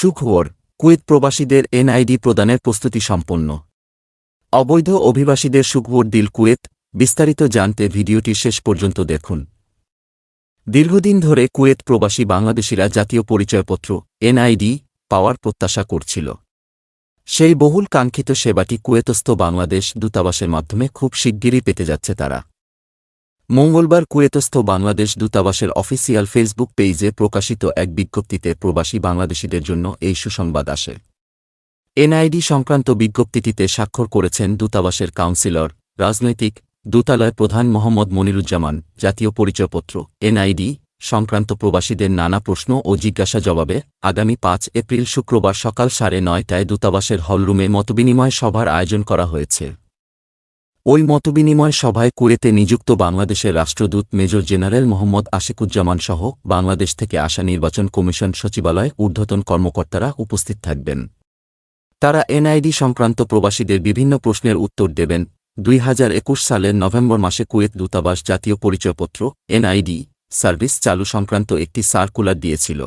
সুখবর, কুয়েত প্রবাসীদের এনআইডি প্রদানের প্রস্তুতি সম্পন্ন। অবৈধ অভিবাসীদের সুখবর দিল কুয়েত, বিস্তারিত জানতে ভিডিওটি শেষ পর্যন্ত দেখুন। দীর্ঘদিন ধরে কুয়েত প্রবাসী বাংলাদেশিরা জাতীয় পরিচয়পত্র, এনআইডি, পাওয়ার প্রত্যাশা করছিল। সেই বহুল কাঙ্ক্ষিত সেবাটি কুয়েতস্থ বাংলাদেশ দূতাবাসের মাধ্যমে খুব শিগগিরই পেতে যাচ্ছে তারা। মঙ্গলবার কুয়েতস্থ বাংলাদেশ দূতাবাসের অফিসিয়াল ফেসবুক পেজে প্রকাশিত এক বিজ্ঞপ্তিতে প্রবাসী বাংলাদেশিদের জন্য এই সুসংবাদ আসে। এনআইডি সংক্রান্ত বিজ্ঞপ্তিটিতে স্বাক্ষর করেছেন দূতাবাসের কাউন্সিলর, রাজনৈতিক দূতালয় প্রধান মোহাম্মদ মনিরুজ্জামান, জাতীয় পরিচয়পত্র, এনআইডি, সংক্রান্ত প্রবাসীদের নানা প্রশ্ন ও জিজ্ঞাসা জবাবে আগামী পাঁচ এপ্রিল শুক্রবার সকাল সাড়ে নয়টায় দূতাবাসের হলরুমে মতবিনিময় সভার আয়োজন করা হয়েছে। ওই মতবিনিময় সভায় কুয়েতে নিযুক্ত বাংলাদেশের রাষ্ট্রদূত মেজর জেনারেল মোহাম্মদ আশিকুজ্জামান সহ বাংলাদেশ থেকে আসা নির্বাচন কমিশন সচিবালয় ঊর্ধ্বতন কর্মকর্তারা উপস্থিত থাকবেন। তারা এনআইডি সংক্রান্ত প্রবাসীদের বিভিন্ন প্রশ্নের উত্তর দেবেন। দুই হাজার একুশ সালের নভেম্বর মাসে কুয়েত দূতাবাস জাতীয় পরিচয়পত্র, এনআইডি, সার্ভিস চালু সংক্রান্ত একটি সার্কুলার দিয়েছিল।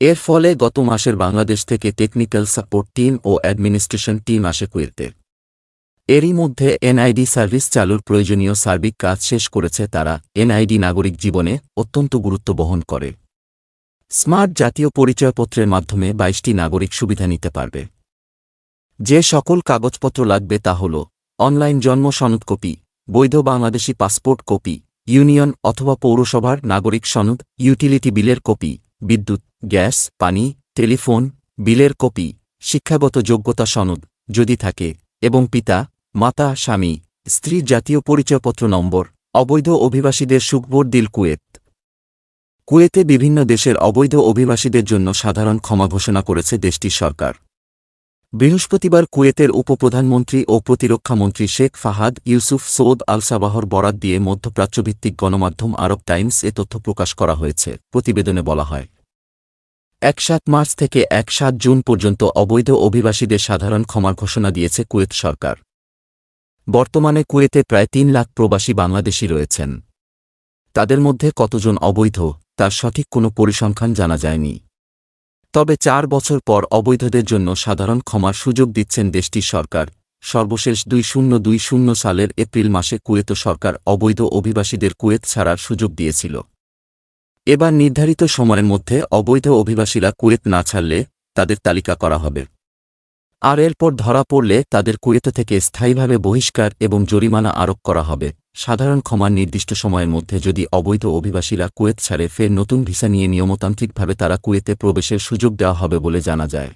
এর ফলে গত মাসের বাংলাদেশ থেকে টেকনিক্যাল সাপোর্ট টিম ও অ্যাডমিনিস্ট্রেশন টিম আসে কুয়েতে। এরই মধ্যে এনআইডি সার্ভিস চালুর প্রয়োজনীয় সার্বিক কাজ শেষ করেছে তারা। এনআইডি নাগরিক জীবনে অত্যন্ত গুরুত্ব বহন করে। স্মার্ট জাতীয় পরিচয়পত্রের মাধ্যমে বাইশটি নাগরিক সুবিধা নিতে পারবে। যে সকল কাগজপত্র লাগবে তা হল অনলাইন জন্ম সনদ কপি, বৈধ বাংলাদেশি পাসপোর্ট কপি, ইউনিয়ন অথবা পৌরসভার নাগরিক সনদ, ইউটিলিটি বিলের কপি, বিদ্যুৎ, গ্যাস, পানি, টেলিফোন, বিলের কপি, শিক্ষাগত যোগ্যতা সনদ যদি থাকে, এবং পিতা মাতা, স্বামী, স্ত্রী জাতীয় পরিচয়পত্র নম্বর, অবৈধ অভিবাসীদের সুখবর দিল কুয়েত। কুয়েতে বিভিন্ন দেশের অবৈধ অভিবাসীদের জন্য সাধারণ ক্ষমা ঘোষণা করেছে দেশটির সরকার। বৃহস্পতিবার কুয়েতের উপপ্রধানমন্ত্রী ও প্রতিরক্ষামন্ত্রী শেখ ফাহাদ, ইউসুফ সৌদ আল সাবাহর বরাত দিয়ে মধ্যপ্রাচ্যভিত্তিক গণমাধ্যম আরব টাইমস এ তথ্য প্রকাশ করা হয়েছে, প্রতিবেদনে বলা হয়। এক সাত মার্চ থেকে এক সাত জুন পর্যন্ত অবৈধ অভিবাসীদের সাধারণ ক্ষমার ঘোষণা দিয়েছে কুয়েত সরকার। বর্তমানে কুয়েতে প্রায় তিন লাখ প্রবাসী বাংলাদেশী রয়েছেন। তাদের মধ্যে কতজন অবৈধ, তার সঠিক কোনো পরিসংখ্যান জানা যায়নি। তবে চার বছর পর অবৈধদের জন্য সাধারণ ক্ষমার সুযোগ দিচ্ছেন দেশটির সরকার। সর্বশেষ দুই শূন্য দুই শূন্য সালের এপ্রিল মাসে কুয়েত সরকার অবৈধ অভিবাসীদের কুয়েত ছাড়ার সুযোগ দিয়েছিল। এবার নির্ধারিত সময়ের মধ্যে অবৈধ অভিবাসীরা কুয়েত না ছাড়লে তাদের তালিকা করা হবে। আর এরপর ধরা পড়লে তাদের কুয়েতে থেকে স্থায়ীভাবে বহিষ্কার এবং জরিমানা আরোপ করা হবে। সাধারণ ক্ষমার নির্দিষ্ট সময়ের মধ্যে যদি অবৈধ অভিবাসীরা কুয়েত ছাড়ে, ফের নতুন ভিসা নিয়ে নিয়মতান্ত্রিকভাবে তারা কুয়েতে প্রবেশের সুযোগ দেওয়া হবে বলে জানা যায়।